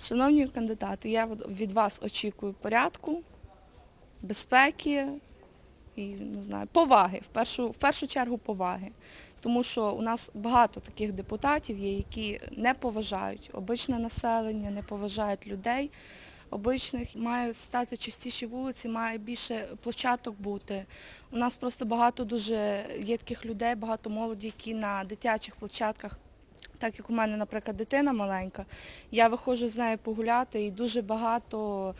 Шановні кандидати, я від вас очікую порядку, безпеки і не знаю, поваги. В першу, в першу чергу поваги. Тому що у нас багато таких депутатів є, які не поважають обичне населення, не поважають людей. Обичних має стати чистіші вулиці, має більше площадок бути. У нас просто багато дуже є таких людей, багато молоді, які на дитячих площадках так як у мене, наприклад, дитина маленька, я виходжу з нею погуляти і дуже багато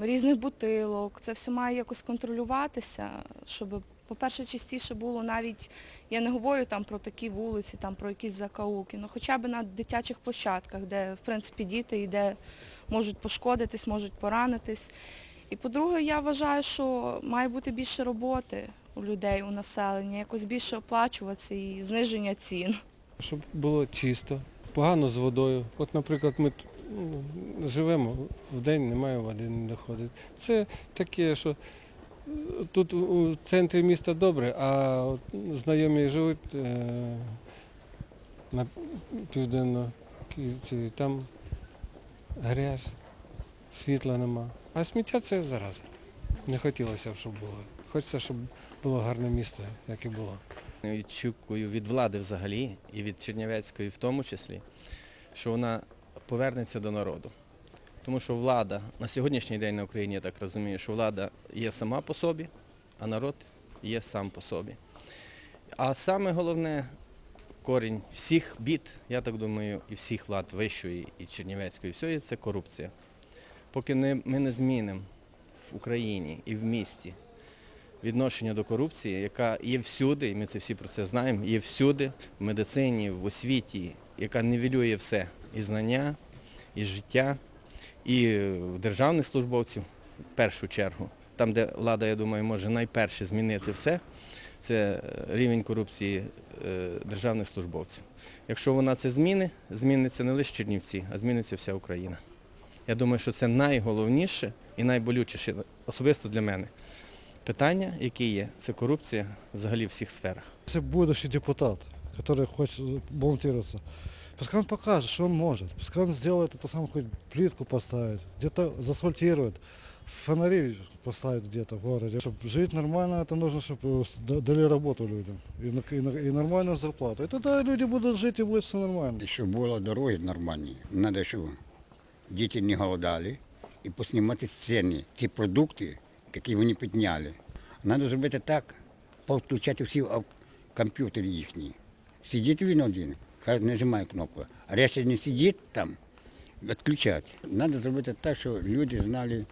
різних бутилок. Це все має якось контролюватися, щоб, по-перше, частіше було навіть, я не говорю там про такі вулиці, там про якісь закауки, ну хоча б на дитячих площадках, де, в принципі, діти і де можуть пошкодитись, можуть поранитись. І по-друге, я вважаю, що має бути більше роботи у людей, у населення, якось більше оплачуватися і зниження цін. Щоб було чисто, погано з водою. От, наприклад, ми ну, живемо, в день немає води, не доходить. Це таке, що е, тут у- центрі міста добре, а от знайомі живуть е, на південно Київці, там грязь, світла нема. А сміття це зараза. Не хотілося б, щоб було. Хочеться, щоб було гарне місто, як і було. Очікую від влади взагалі і від Чернівецької в тому числі, що вона повернеться до народу. Тому що влада на сьогоднішній день на Україні, я так розумію, що влада є сама по собі, а народ є сам по собі. А саме головне корінь всіх бід, я так думаю, і всіх влад вищої і Чернівецької, всього це корупція. Поки ми не змінимо в Україні і в місті відношення до корупції, яка є всюди, і ми це всі про це знаємо, є всюди, в медицині, в освіті, яка нівелює все. І знання, і життя, і в державних службовців в першу чергу. Там, де влада, я думаю, може найперше змінити все, це е, рівень корупції е, державних службовців. Якщо вона це зміни, зміниться не лише Чернівці, а зміниться вся Україна. Я думаю, що це найголовніше і найболючіше, особисто для мене Питання, які є, це корупція взагалі в всіх сферах. Если будущий депутат, который хочет баллотироваться, пускай он покажет, что он может. Пускай он сделает это сам, хоть плитку поставить, где-то заасфальтирует, фонари поставит где-то в городе. Чтобы жить нормально, это нужно, чтобы дали работу людям и, на- и на- и нормальную зарплату. И тогда люди будут жить и будет все нормально. Щоб було дороги нормальні, треба, щоб діти не голодали і поснімати з ціни ті продукти, які вони підняли. Треба зробити так, повключати всі комп'ютери їхні. Сидить він один, хай нажимає кнопку, а решта не сидить там, відключати. Треба зробити так, щоб люди знали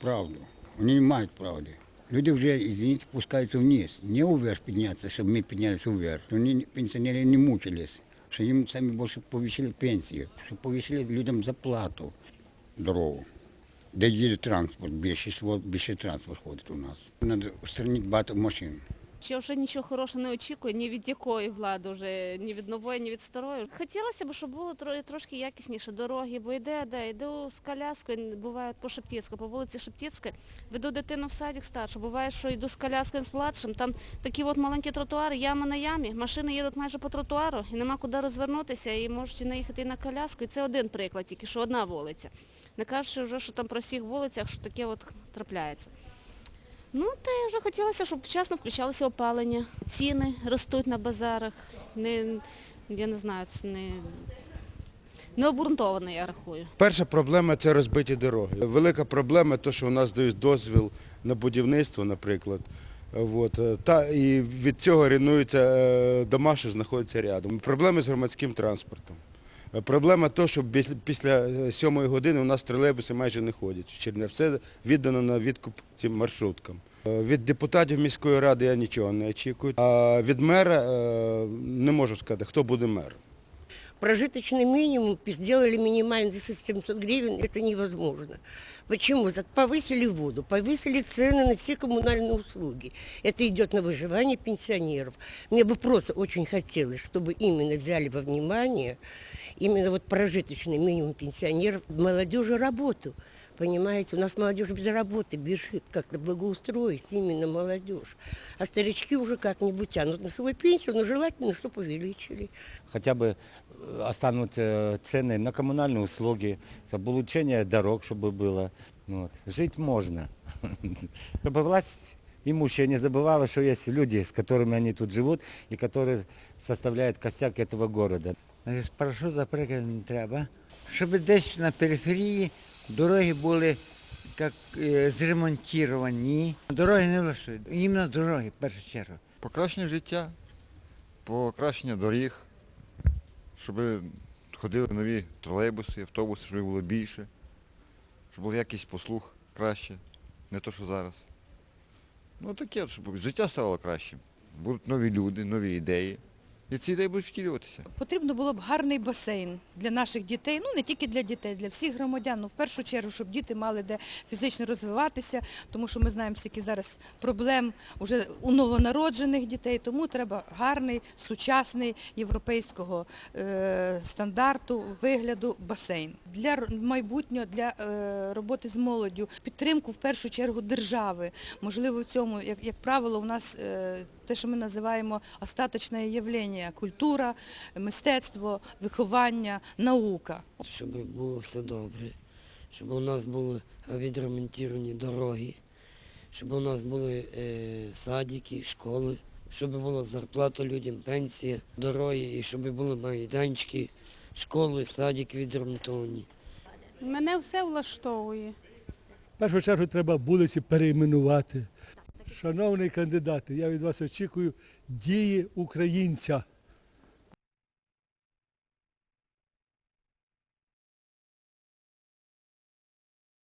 правду. Вони не мають правди. Люди вже, извините, пускаються вниз. Не вверх піднятися, щоб ми піднялися вверх. Вони, пенсіонери, не мучились, що їм самі більше повищили пенсію, що повищили людям зарплату дорогу. Де їде транспорт, більше, більше транспорт ходить у нас. Треба устранити багато машин. Ще вже нічого хорошого не очікую ні від якої влади, вже ні від нової, ні від старої. Хотілося б, щоб було трошки якісніше дороги, бо йде, де йду з коляскою, буває по Шептицьку, по вулиці Шептицька, веду дитину в садик старшу, буває, що йду з коляскою з младшим, там такі от маленькі тротуари, яма на ямі, машини їдуть майже по тротуару і нема куди розвернутися, і можуть наїхати і на коляску. І це один приклад, тільки що одна вулиця. Не кажучи вже, що там про всіх вулицях, що таке от трапляється. Ну, та й вже хотілося, щоб вчасно включалося опалення. Ціни ростуть на базарах. Не, я не знаю, це не, не обґрунтовано, я рахую. Перша проблема це розбиті дороги. Велика проблема те, що у нас дають дозвіл на будівництво, наприклад. От, е, та, і від цього руйнуються е, дома, що знаходяться рядом. Проблеми з громадським транспортом. Е, Проблема то, що після сьомої години у нас тролейбуси майже не ходять. в Чернів. Все віддано на відкуп цим маршруткам. Е, Від депутатів міської ради я нічого не очікую. А від мера е, не можу сказати, хто буде мером. Прожиточный минимум сделали минимальный за 700 гривен, это невозможно. Почему? За- Повысили воду, повысили цены на все коммунальные услуги. Это идет на выживание пенсионеров. Мне бы просто очень хотелось, чтобы именно взяли во внимание именно вот прожиточный минимум пенсионеров, молодежи работу. Понимаете, у нас молодежь без работы бежит, как-то благоустроить именно молодежь. А старички уже как-нибудь тянут на свою пенсию, но желательно, чтобы увеличили. хотя бы э, останутся цены на коммунальные услуги, чтобы улучшение дорог, чтобы было. Вот. Жить можно. Чтобы власть имущая не забывала, что есть люди, с которыми они тут живут и которые составляют костяк этого города. Значить, парашут, наприклад, не треба. Щоб десь на периферії дороги були як е, зремонтовані. Дороги не влаштують. Іменно дороги, в першу чергу. Покращення життя, покращення доріг, щоб ходили нові тролейбуси, автобуси, щоб їх було більше, щоб був якийсь послуг краще, не то, що зараз. Ну таке, щоб життя ставало кращим. Будуть нові люди, нові ідеї. І ці ідеї будуть втілюватися. Потрібно було б гарний басейн для наших дітей, ну не тільки для дітей, для всіх громадян. Ну, в першу чергу, щоб діти мали де фізично розвиватися, тому що ми знаємо, скільки зараз проблем уже у новонароджених дітей, тому треба гарний, сучасний європейського е, стандарту вигляду басейн. Для майбутнього, для е, роботи з молоддю, підтримку в першу чергу держави. Можливо, в цьому, як, як правило, у нас е, те, що ми називаємо остаточне явлення, культура, мистецтво, виховання, наука. щоб було все добре, щоб у нас були відремонтовані дороги, щоб у нас були е, садики, школи, щоб була зарплата людям, пенсія, дороги, і щоб були майданчики, школи, садики відремонтовані. Мене все влаштовує. В першу чергу треба вулиці перейменувати. Шановний кандидат, я від вас очікую дії українця.